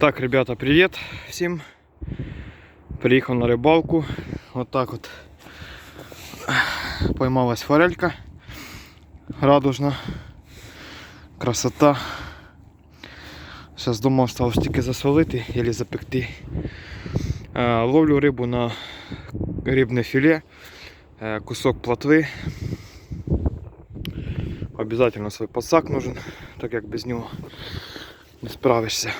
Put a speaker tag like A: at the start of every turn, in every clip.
A: Так, ребята, привет всім. Приїхав на рибалку. Вот так от поймалась форелька. Радужна. Красота. Зараз думав, сталося тільки засолити або запекти. Е, Ловлю рибу на рибне філе, е, кусок плотви. Обязательно свій подсак нужен, так як без нього не справишся.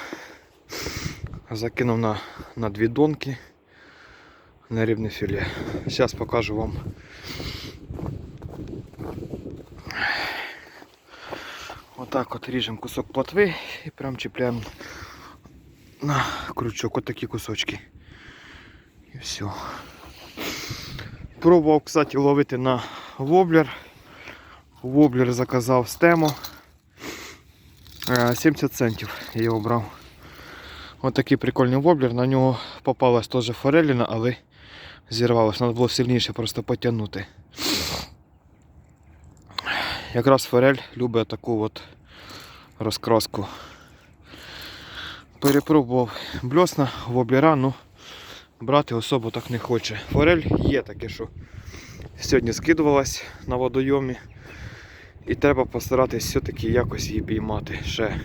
A: Закинув на, на дві донки на рибне філе. Зараз покажу вам. Отак от ріжемо кусок плотви і прям чіпляємо на крючок отакі кусочки. І все. Пробував, кстати, ловити на воблер. Воблер заказав з тему. Е, 70 центів я його брав. Ось такий прикольний воблер. На нього попалась теж фореліна, але зірвалась. Треба було сильніше просто потягнути. Якраз форель любить таку от розкраску. Перепробував бльосна воблера, ну брати особо так не хоче. Форель є таке, що сьогодні скидувалась на водойомі. І треба постаратись все-таки якось її піймати ще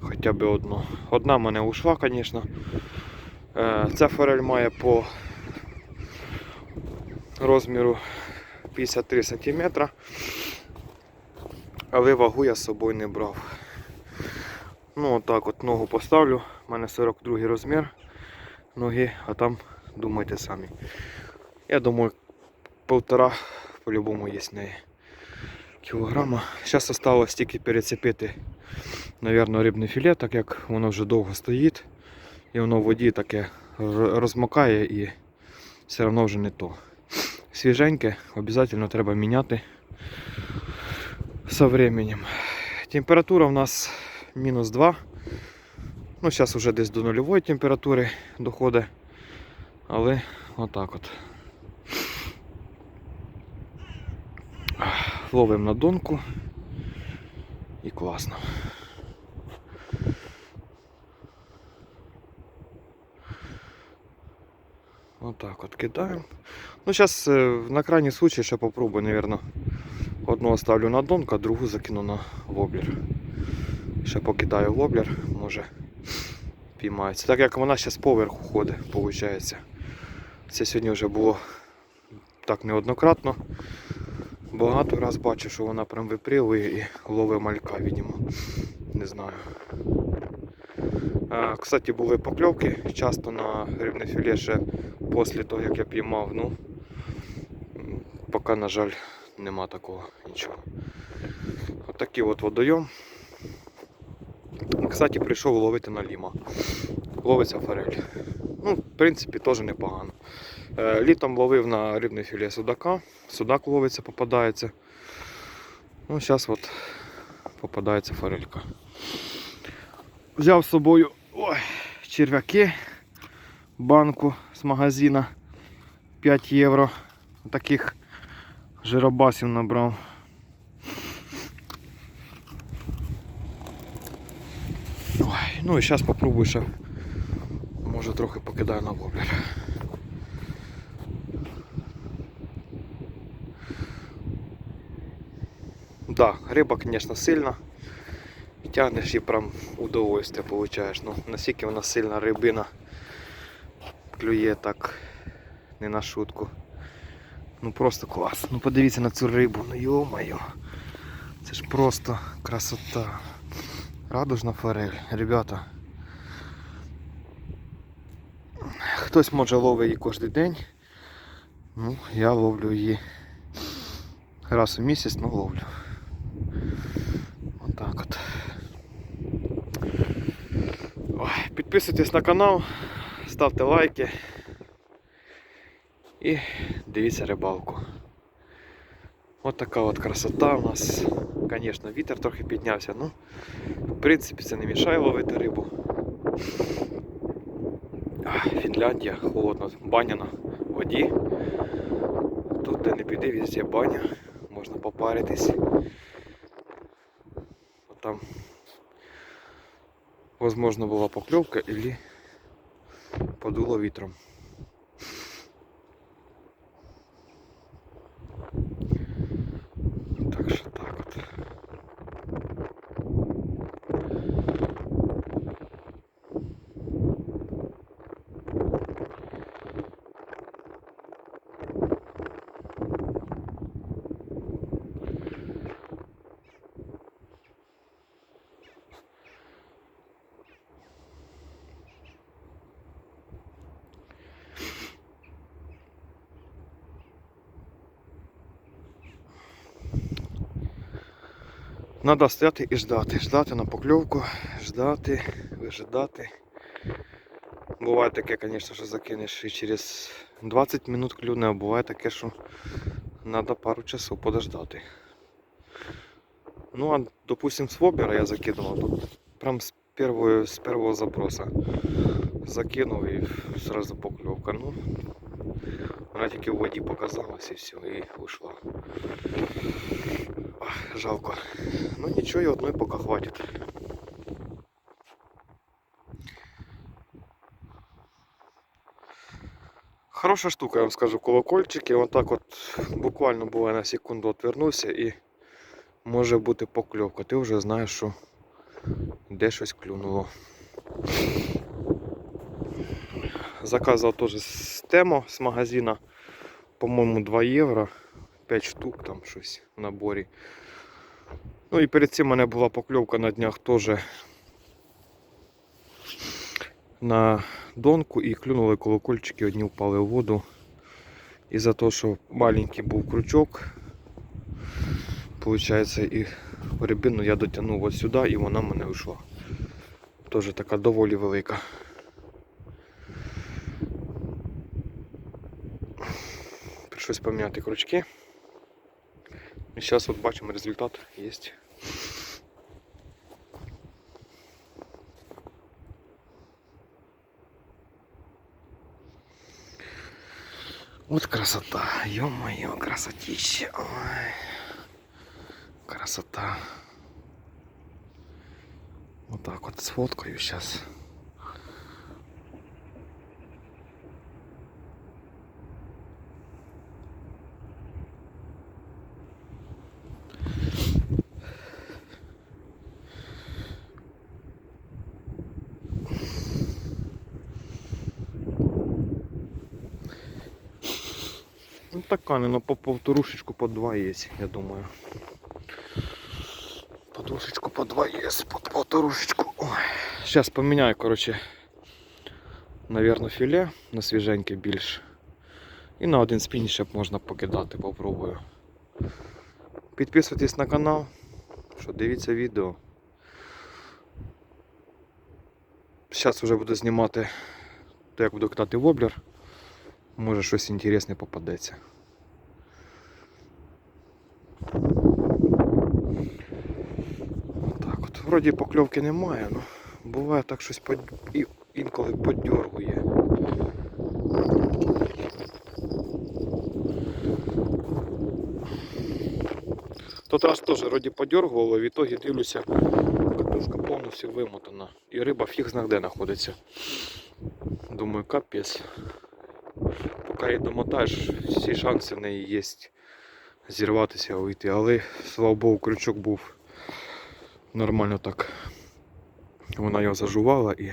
A: хоча б одну. Одна мене ушла, звісно. Е, Ця форель має по розміру 53 см. Але вагу я з собою не брав. Ну отак от ногу поставлю. У мене 42 розмір ноги, а там думайте самі. Я думаю, полтора по-любому є з неї кілограма. Зараз осталось тільки перецепити, напевно, рибне філе, так як воно вже довго стоїть. І воно в воді таке розмокає і все одно вже не то. Свіженьке, обов'язково треба міняти со временем. Температура у нас мінус 2. Ну, зараз вже десь до нульової температури доходить. Але отак от. Ловимо на донку і класно. Отак от кидаємо. Ну, зараз на крайній случай ще попробую, наверное, одного ставлю на донку, а другу закину на воблер. Ще покидаю воблер, може піймається. Так як вона зараз поверху ходить, виходить. Це сьогодні вже було так неоднократно. Багато раз бачу, що вона прям виприлує і ловить малька, видимо. Не знаю. Кстати, були покльовки часто на рибне філе ще після того, як я піймав. Ну, поки, на жаль, нема такого нічого. Отакий от водойом. Кстати, прийшов ловити на ліма. Ловиться форель. Ну, в принципі, теж непогано. Е, Літом ловив на рибне філе судака. Судак ловиться, попадається. Ну, зараз от попадається форелька. Взяв з собою ой, черв'яки, банку з магазина 5 євро. Таких жиробасів набрав. Ой, ну і зараз попробую ще. Може трохи покидаю на воблер. Да, риба, конечно, сильна. Тягнеш і прям удовольствие получаєш. Ну, наскільки вона сильна рибина клює так не на шутку. Ну просто клас. Ну подивіться на цю рибу, ну йо-моє. Це ж просто красота. Радужна форель, ребята. Хтось може ловить її кожен день. Ну, я ловлю її раз у місяць, ну ловлю. Отак от. Ой, підписуйтесь на канал, ставте лайки і дивіться рибалку. От така от красота у нас. Звісно, вітер трохи піднявся, ну в принципі це не мішає ловити рибу. Фінляндія, холодно, баня на воді. Тут де не піди, везде баня, можна попаритись. От Возможно, была поклевка или подуло вітром. Так що так от. Надо стояти і ждати. Ждати на покльовку, ждати, вижидати. Буває таке, звісно, що закинеш і через 20 минут клюне, а буває таке, що треба пару часов подождати. Ну, а допустим, с вобера я закидывал, тут прям с первого, с первого заброса закинув і сразу покльовка. Ну, вона тільки в воді показалась і все, і ушла. Жалко. Ну нічого, і одної поки хватить. Хороша штука, я вам скажу, колокольчики. Отак от буквально буває на секунду отвернувся і може бути покльовка. Ти вже знаєш, що де щось клюнуло. Заказав теж з темо з магазина, по-моєму, 2 євро, 5 штук там щось в наборі. Ну і перед цим у мене була покльовка на днях теж на донку і клюнули колокольчики, одні впали в воду. І за те, що маленький був крючок, Получається, і рибину я дотягнув ось сюди і вона мене вийшла. Теж така доволі велика. Прийшлось поміняти крючки. І зараз от бачимо результат є. Вот красота, ё-моё, красотища. Ой. Красота. Вот так вот сфоткаю сейчас. Така, ну по полторушечку по два есть, я думаю. Подушечку по два есть, по полторушечку. Ой. Сейчас поменяю, короче, наверное, філе на свіженьке більш. І на один спінь ще можна покидати, попробую. Підписуйтесь на канал, що дивіться відео. Зараз вже буду знімати, як буду катати воблер. Може щось інтересне попадеться. Так от, вроді покльовки немає, ну буває так щось под... і інколи подьоргує. Тут раз теж вроді подьоргувало, в ітогі дивлюся, катушка повністю вимотана. І риба фіг знає де знаходиться. Думаю, капець. Поки її домотаєш, всі шанси в неї є зірватися, вийти. Але, слава Богу, крючок був нормально так. Вона його зажувала і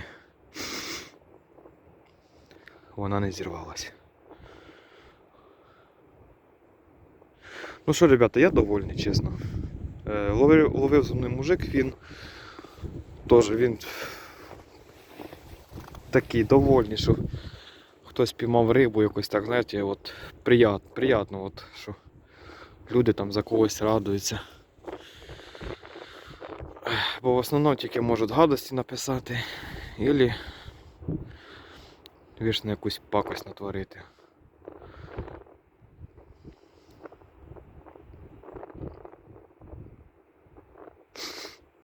A: вона не зірвалась. Ну що, ребята, я довольний, чесно. Е, Ловив, ловив зі мною мужик, він теж він такий довольний, що хтось піймав рибу якось так, знаєте, от прият, приятно, от, що люди там за когось радуються. Бо в основному тільки можуть гадості написати, або вічно якусь пакость натворити.